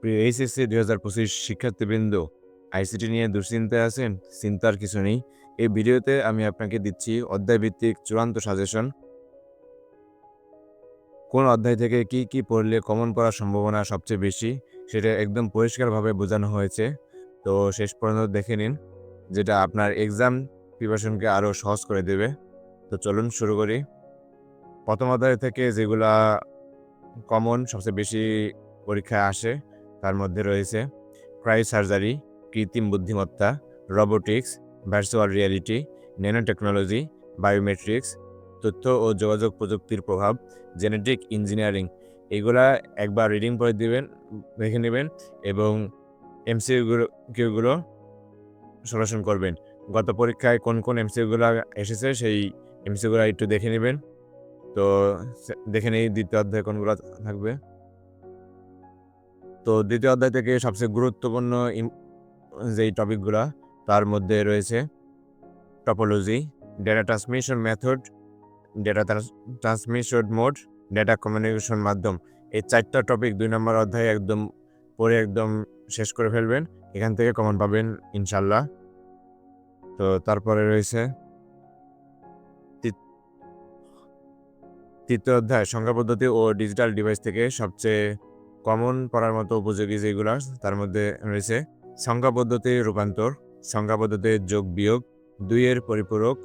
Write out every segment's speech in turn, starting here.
প্রিয় এইচএসসি দুই হাজার পঁচিশ শিক্ষার্থীবৃন্দ, আইসিটি নিয়ে দুশ্চিন্তায় আছেন? চিন্তার কিছু নেই। এই ভিডিওতে আমি আপনাকে দিচ্ছি অধ্যায়ভিত্তিক চূড়ান্ত সাজেশন। কোন অধ্যায় থেকে কি কি পড়লে কমন পড়ার সম্ভাবনা সবচেয়ে বেশি, সেটা একদম পরিষ্কারভাবে বোঝানো হয়েছে। তো শেষ পর্যন্ত দেখে নিন, যেটা আপনার এক্সাম প্রিপারেশনকে আরও সহজ করে দেবে। তো চলুন শুরু করি। প্রথম অধ্যায় থেকে যেগুলা কমন, সবচেয়ে বেশি পরীক্ষায় আসে তার মধ্যে রয়েছে ক্রাই সার্জারি, কৃত্রিম বুদ্ধিমত্তা, robotics, virtual reality nano technology biometrics, তথ্য ও যোগাযোগ প্রযুক্তির প্রভাব, জেনেটিক ইঞ্জিনিয়ারিং। এগুলা একবার রিডিং করে দিবেন, দেখে নেবেন এবং এমসিউগুলো কিউগুলো সলিউশন করবেন। গত পরীক্ষায় কোন কোন এমসিউগুলো এসেছে সেই এমসিউগুলো একটু দেখে নেবেন। তো দেখে নেই দ্বিতীয় অধ্যায় কোনগুলো থাকবে। তো দ্বিতীয় অধ্যায় থেকে সবচেয়ে গুরুত্বপূর্ণ যেই টপিকগুলো, তার মধ্যে রয়েছে topology data transmission method data transmission mode data communication মাধ্যম। এই চারটা টপিক দুই নম্বর অধ্যায়ে একদম পড়ে একদম শেষ করে ফেলবেন। এখান থেকে কমন পাবেন ইনশাল্লাহ তো তারপরে রয়েছে তৃতীয় অধ্যায়, সংখ্যা পদ্ধতি ও ডিজিটাল ডিভাইস থেকে সবচেয়ে কমন পড়ার মতো উপযোগী যেগুলো, তার মধ্যে রয়েছে সংখ্যা পদ্ধতির রূপান্তর সংখ্যা পদ্ধতির যোগ বিয়োগ, দুইয়ের পরিপূরক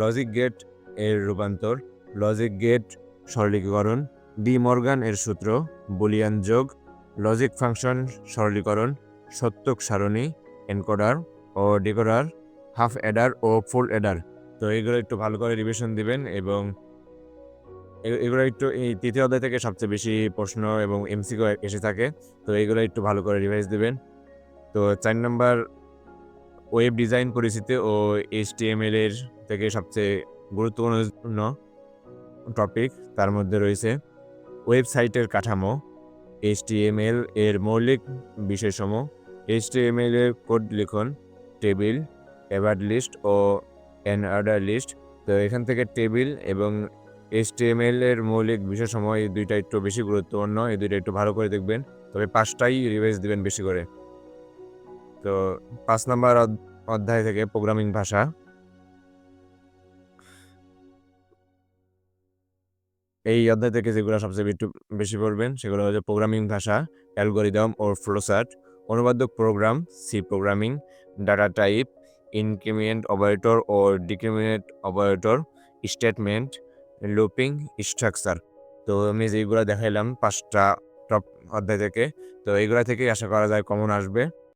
লজিক গেটের রূপান্তর লজিক গেট সরলীকরণ ডি মর্গান এর সূত্র বুলিয়ান যোগ লজিক ফাংশন সরলীকরণ, সত্যক সারণী এনকোডার ও ডিকোডার হাফ অ্যাডার ও ফুল অ্যাডার তো এগুলো একটু ভালো করে রিভিশন দিবেন এবং এগুলো একটু এই তৃতীয় অধ্যায় থেকে সবচেয়ে বেশি প্রশ্ন এবং এমসিকিউ এসে থাকে। তো এগুলো একটু ভালো করে রিভাইজ দেবেন। তো চার নম্বর ওয়েব ডিজাইন পরিচিতি ও এইচটিএমএল এর থেকে সবচেয়ে গুরুত্বপূর্ণ টপিক তার মধ্যে রয়েছে ওয়েবসাইটের কাঠামো এইচটিএমএল এর মৌলিক বিষয়সমূহ এইচটিএমএল এর কোড লিখন টেবিল এভার্ড লিস্ট ও এন অর্ডার লিস্ট তো এখান থেকে টেবিল এবং এইচটিএমএল এর মৌলিক বিষয়সমূহ এই দুইটা একটু বেশি গুরুত্বপূর্ণ, এই দুইটা একটু ভালো করে দেখবেন। তবে পাঁচটাই রিভাইজ দিবেন বেশি করে। তো পাঁচ নম্বর অধ- অধ্যায় থেকে প্রোগ্রামিং ভাষা। এই অধ্যায় থেকে যেগুলো সবচেয়ে একটু বেশি পড়বেন, সেগুলো হচ্ছে প্রোগ্রামিং ভাষা অ্যালগোরিদম ও ফ্লোচার্ট অনুবাদক program C programming data type increment operator ও decrement operator statement looping structure তো আমি যেগুলো দেখাইলাম, পাঁচটা টপ অধ্যায় থেকে, তো এইগুলো থেকে আশা করা যায় কমন আসবে।